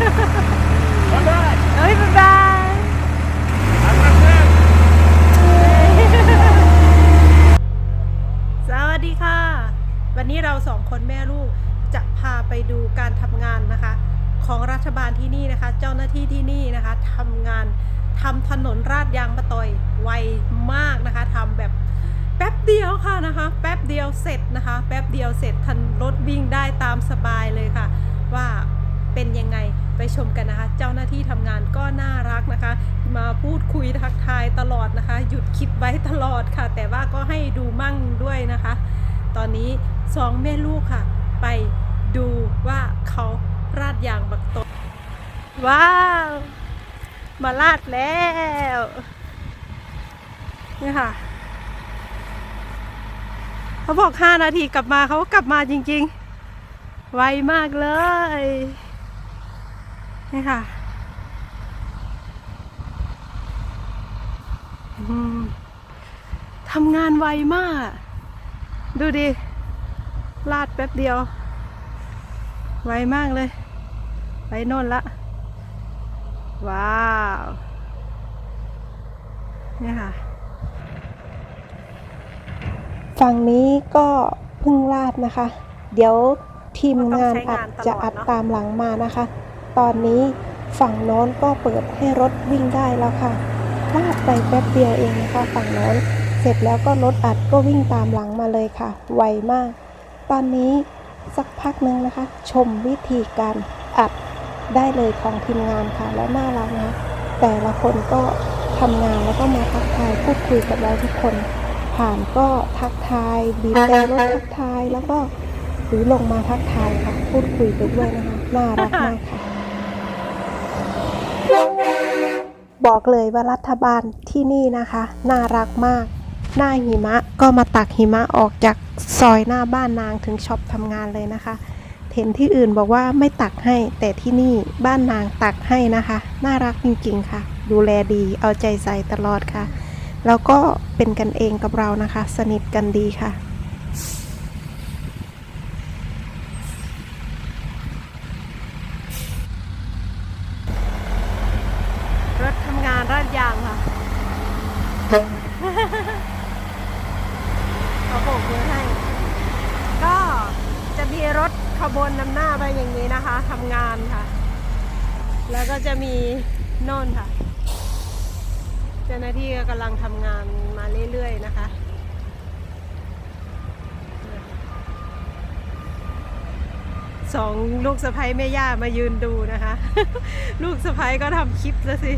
บ๊ายบายเฮ้ยบ๊ายบาย อันนั้นแน่สวัสดีค่ะ วันนี้เราสองคนแม่ลูกจะพาไปดูการทำงานนะคะ ของรัฐบาลที่นี่นะคะ เจ้าหน้าที่ที่นี่นะคะทำงานทำถนนราดยางมะตอยไวมากนะคะทำแบบแป๊บเดียวค่ะนะคะ แป๊บเดียวเสร็จนะคะ แป๊บเดียวเสร็จทันรถวิ่งได้ตามสบายเลยค่ะ ว่า เป็นยังไงไปชมกันนะคะ เจ้าหน้าที่ทำงานก็น่ารักนะคะ มาพูดคุยทักทายตลอดนะคะ หยุดคลิปไว้ตลอดค่ะ แต่ว่าก็ให้ดูมั่งด้วยนะคะ ตอนนี้สองแม่ลูกค่ะ ไปดูว่าเขาราดยางบักตนว้าว มาลาดแล้วนี่ค่ะ เขาบอกห้านาทีกลับมาเขากลับมาจริง ๆ ไวมากเลย นี่ค่ะทำงานไวมาก ดูดิ ลาดแป๊บเดียว ไวมากเลย ไปโน่นละ ว้าวนี่ค่ะ ฝั่งนี้ก็เพิ่งลาดนะคะ เดี๋ยวทีมงานอัดจะอัดตามหลังมานะคะ ตอนนี้ฝั่งโน้นก็เปิดให้รถวิ่งได้แล้วค่ะลาดไปแป๊บเดียวเองนะคะฝั่งโน้น เสร็จแล้วก็รถอัดก็วิ่งตามหลังมาเลยค่ะ ไวมาก ตอนนี้สักพักหนึงนะคะ ชมวิธีการอัดได้เลยของทีมงานค่ะ และน่ารักนะคะแต่ละคนก็ทำงานแล้วก็มาทักทายพูดคุยกับเราทุกคน ผ่านก็ทักทายบีบแต่รถทักทายแล้วก็หรือลงมาทักทายค่ะ พูดคุยไปด้วยนะคะ น่ารักมากค่ะ บอกเลยว่ารัฐบาลที่นี่นะคะ น่ารักมาก หน้าหิมะก็มาตักหิมะออกจากซอยหน้าบ้านนางถึงช็อปทำงานเลยนะคะเห็นที่อื่นบอกว่าไม่ตักให้ แต่ที่นี่บ้านนางตักให้นะคะ น่ารักจริงๆค่ะ ดูแลดีเอาใจใส่ตลอดค่ะ แล้วก็เป็นกันเองกับเรานะคะ สนิทกันดีค่ะ รถทำงานราดยางค่ะ เขาโบกมือให้ ก็จะมีรถขบวนนำหน้าไปอย่างนี้นะคะทำงานค่ะ แล้วก็จะ มีนอนค่ะ เจ้าหน้าที่ก็กำลังทำงานมาเรื่อยๆนะคะสองลูกสะพ้ยแม่ย่ามายืนดูนะคะ ลูกสะพ้ยก็ทำคลิปแล้วสิ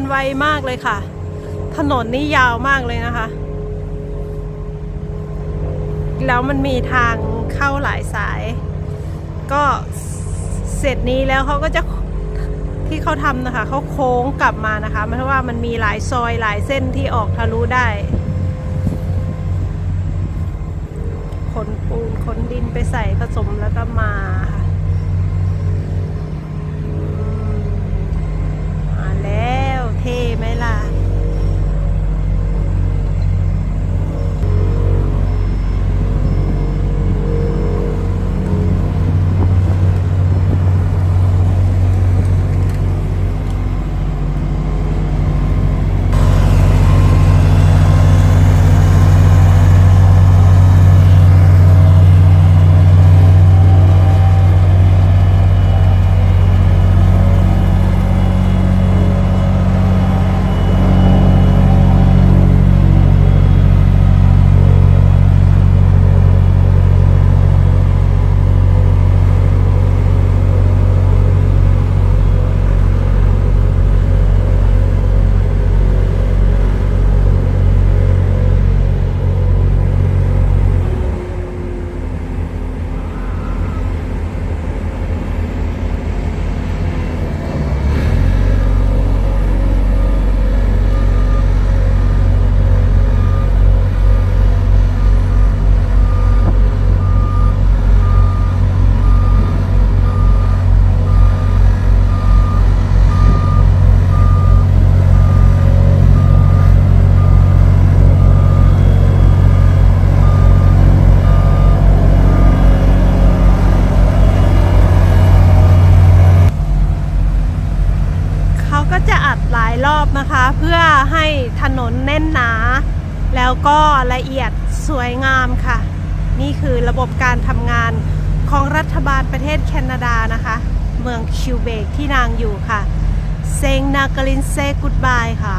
ทำงานไวมากเลยค่ะ ถนนนี่ยาวมากเลยนะคะ แล้วมันมีทางเข้าหลายสาย ก็เสร็จนี้แล้วเขาก็จะที่เขาทำนะคะเขาโค้งกลับมานะคะเพราะว่ามันมีหลายซอยหลายเส้นที่ออกทะลุได้ขนปูนขนดินไปใส่ผสมแล้วก็มาค่ะ แล้วก็ละเอียดสวยงามค่ะ นี่คือระบบการทำงานของรัฐบาลประเทศแคนาดานะคะ เมืองคิวเบกที่นางอยู่ค่ะเซงนากลินเซกุดบายค่ะ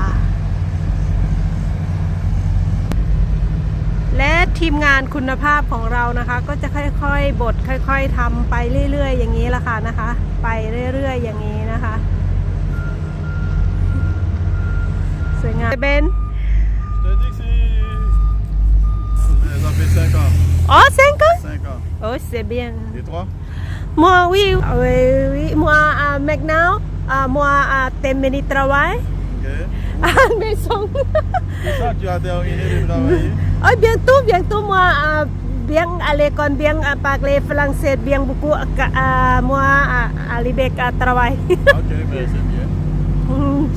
และทีมงานคุณภาพของเรานะคะ ก็จะค่อยๆ บดค่อยๆทำไปเรื่อยๆ อย่างนี้ละค่ะนะคะ ไปเรื่อยๆ อย่างนี้นะคะ สวยงามเบน 5 ans. Oh, 5 ans 5 ans. Oh, c'est bien. Et toi Moi, oui. Oui, oui. Moi, euh, maintenant, euh, moi, euh, terminé le travail. Ok. À la maison. C'est ça, tu as terminé de travailler Oh, bientôt, bientôt, moi, euh, bien à l'école, bien à parler français, bien beaucoup, euh, moi, à, à, à travail. ok, merci.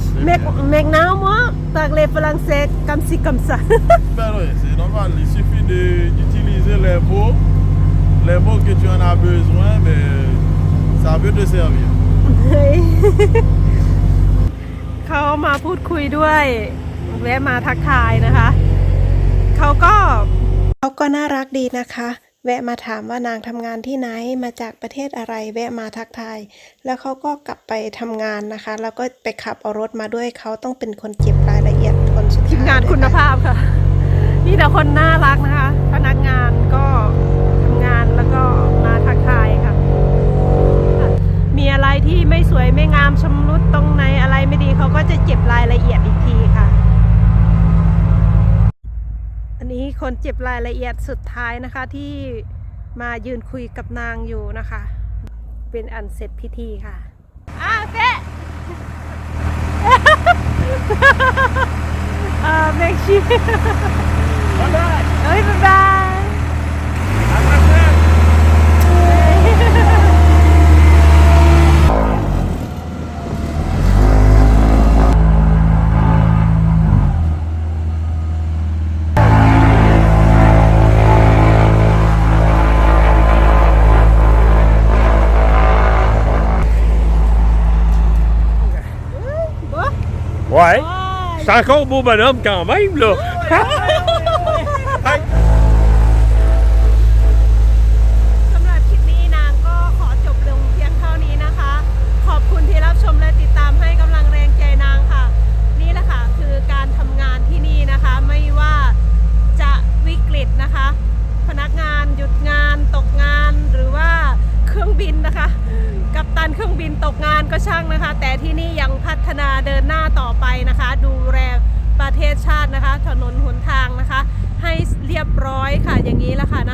C'est bien. Mec- maintenant moi parler français comme ci comme ça Ben oui, c'est normal. Il suffit de- d'utiliser les mots. Les mots que tu en as besoin, mais ça peut te servir. เขามาพูดคุยด้วยแวะมาทักทายนะคะ เขาก็เขาก็น่ารักดีนะคะ แวะมาถามว่านางทำงานที่ไหนมาจากประเทศอะไร แวะมาทักทาย แล้วเขาก็กลับไปทำงานนะคะ แล้วก็ไปขับเอารถมาด้วยเขาต้องเป็นคนเก็บรายละเอียดคนสุดท้ายมงานคุณภาพค่ะนี่แต่คนน่ารักนะคะ พนักงานก็ทำงานแล้วก็มาทักทายค่ะ มีอะไรที่ไม่สวยไม่งามชำรุดตรงไหนอะไรไม่ดีเขาก็จะเก็บรายละเอียดอีกทีค่ะ คนเจ็บรายละเอียดสุดท้ายนะคะที่มายืนคุยกับนางอยู่นะคะ เป็นอันเสร็จพิธีค่ะอ่าเป๊ะอ่าเมกชีบ๊ายบายเฮ้ยบ๊ายบาย C'est encore beau bonhomme quand même, là. ถนนหนทางนะคะ ให้เรียบร้อยค่ะอย่างนี้ละค่ะนะ